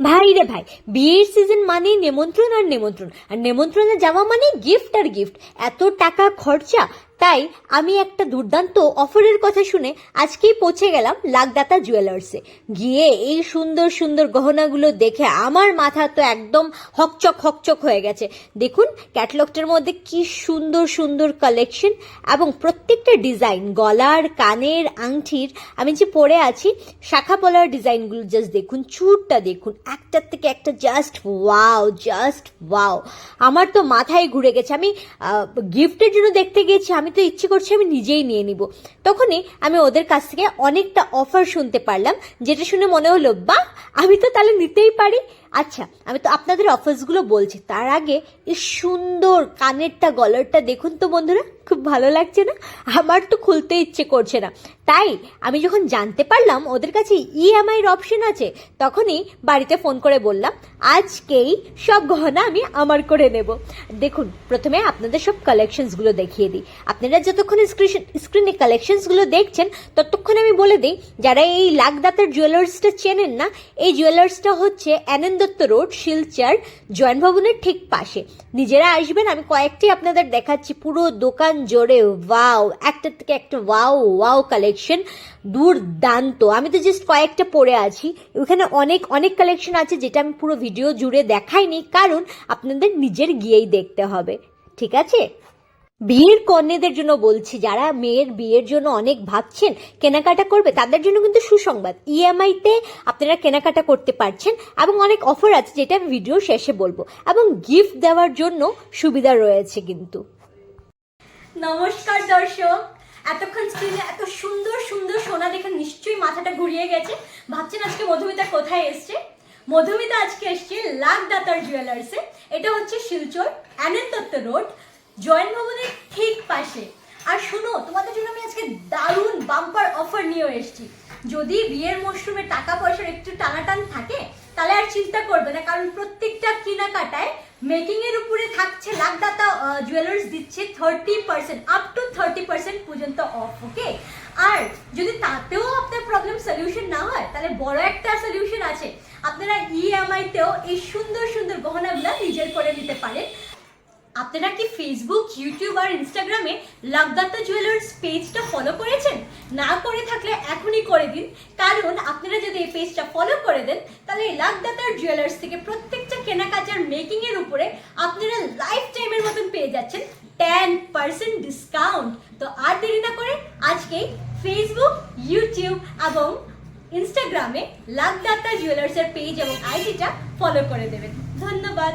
ভাই রে ভাই, বিয়ের সিজন মানে নেমন্ত্রণ আর নেমন্ত্রণ। আর নেমন্ত্রণে যাওয়া মানে গিফট আর গিফট এত টাকা খরচা তাই আমি একটা দুর্দান্ত অফারের কথা শুনে আজকেই পৌঁছে গেলাম লাখদাতা জুয়েলার্সে। গিয়ে এই সুন্দর সুন্দর গহনাগুলো দেখে আমার মাথা তো একদম হকচক হকচক হয়ে গেছে। দেখুন, ক্যাটলগটার মধ্যে কি সুন্দর সুন্দর কালেকশন এবং প্রত্যেকটা ডিজাইন, গলার, কানের, আংটির, আমি যে পরে আছি, শাখা পলার ডিজাইনগুলো জাস্ট দেখুন, চুরটা দেখুন, একটার থেকে একটা জাস্ট ওয়াও জাস্ট ওয়াও আমার তো মাথায় ঘুরে গেছে। আমি গিফটের জন্য দেখতে গেছি আমি তো ইচ্ছে করছি আমি নিজেই নিয়ে নিব। তখনই আমি ওদের কাছ থেকে অনেকটা অফার শুনতে পারলাম, যেটা শুনে মনে হলো, বাহ, আমি তো তাহলে নিতেই পারি। আচ্ছা আমি তো আপনাদের অফার্সগুলো বলছি। তার আগে এই সুন্দর কানেরটা, গলারটা দেখুন তো বন্ধুরা, খুব ভালো লাগছে না? আমার তো খুলতে ইচ্ছে করছে না। তাই আমি যখন জানতে পারলাম ওদের কাছে ইএমআই এর অপশন আছে, তখনই বাড়িতে ফোন করে বললাম, আজকেই সব গহনা আমি আমার করে নেব। দেখুন, প্রথমে আপনাদের সব কালেকশনসগুলো দেখিয়ে দিই। আপনারা যতক্ষণ স্ক্রিন কালেকশনসগুলো দেখছেন, ততক্ষণ আমি বলে দিই, যারা এই লাখদাতার জুয়েলার্সটা চেনেন না, এই জুয়েলার্সটা হচ্ছে অ্যানন্দ দত্ত রোড, শিলচর জয়েন্ট ভবনের ঠিক পাশে। নিজেরা আসবেন, আমি কয়েকটি আপনাদের দেখাচ্ছি। পুরো দোকান জোরে ওয়াও, একটা থেকে একটা ওয়াও ওয়াও কালেকশন দুর্দান্ত। আমি তো জাস্ট কয়েকটা পরে আছি। ওখানে অনেক অনেক কালেকশন আছে, যেটা আমি পুরো ভিডিও জুড়ে দেখাইনি, কারণ আপনাদের নিজের গিয়েই দেখতে হবে। ঠিক আছে? বিয়ের কন্যাদের জন্য বলছি, যারা মেয়ের বিয়ের জন্য অনেক ভাবছেন, কেনাকাটা করবে, তাদের জন্য কিন্তু সুসংবাদ। ইএমআইতে আপনারা কেনাকাটা করতে পারছেন এবং অনেক অফার আছে, যেটা আমি ভিডিও শেষে বলব। এবং গিফট দেওয়ার জন্য সুবিধা রয়েছে কিন্তু। নমস্কার দর্শক। এতক্ষণ স্ক্রিনে এত সুন্দর সুন্দর সোনা দেখে নিশ্চয়ই মাথাটা ঘুরিয়ে গেছে। ভাবছেন আজকে মধুমিতা কোথায় এসছে? মধুমিতা আজকে এসছে লাখদাতার জুয়েলার্সে এটা হচ্ছে শিলচর অ্যানেন দত্ত রোড জয়েন্ট ভবনের ঠিক পাশে। আর শোনো, তোমাদের জন্য আমি আজকে দারুণ বাম্পার অফার নিয়ে এসেছি। যদি বিয়ের মরশুমে টাকা পয়সার একটু টানাটান থাকে, তাহলে আর চিন্তা করবে না, কারণ প্রত্যেকটা কেনাকাটায় মেকিং এর উপরে থাকছে লাখদাতা জুয়েলার্স দিচ্ছে thirty percent up to thirty percent পর্যন্ত অফ ওকে আর যদি তাতেও আপনার প্রবলেম সলিউশন না হয়, তাহলে বড় একটা সলিউশন আছে। আপনারা ইএমআই তেও এই সুন্দর সুন্দর গহনাগুলো নিজের করে নিতে পারেন। আপনারা কি ফেসবুক ইউটিউব আর ইনস্টাগ্রামে লাভদাত্তা জুয়েলার্স পেজটা ফলো করেছেন? না করে থাকলে এখনই করে দিন। কারণ আপনারা যদি এই পেজটা ফলো করে দেন, তাহলে এই লাভদাত্তার জুয়েলার্স থেকে প্রত্যেকটা কেনাকাটার মেকিং এর উপরে আপনারা লাইফ টাইমের মতন পেয়ে যাচ্ছেন টেন পার্সেন্ট ডিসকাউন্ট তো আর দেরি না করে আজকেই ফেসবুক ইউটিউব এবং ইনস্টাগ্রামে লাভদাত্তা জুয়েলার্সের পেজ এবং আইডিটা ফলো করে দেবেন। ধন্যবাদ।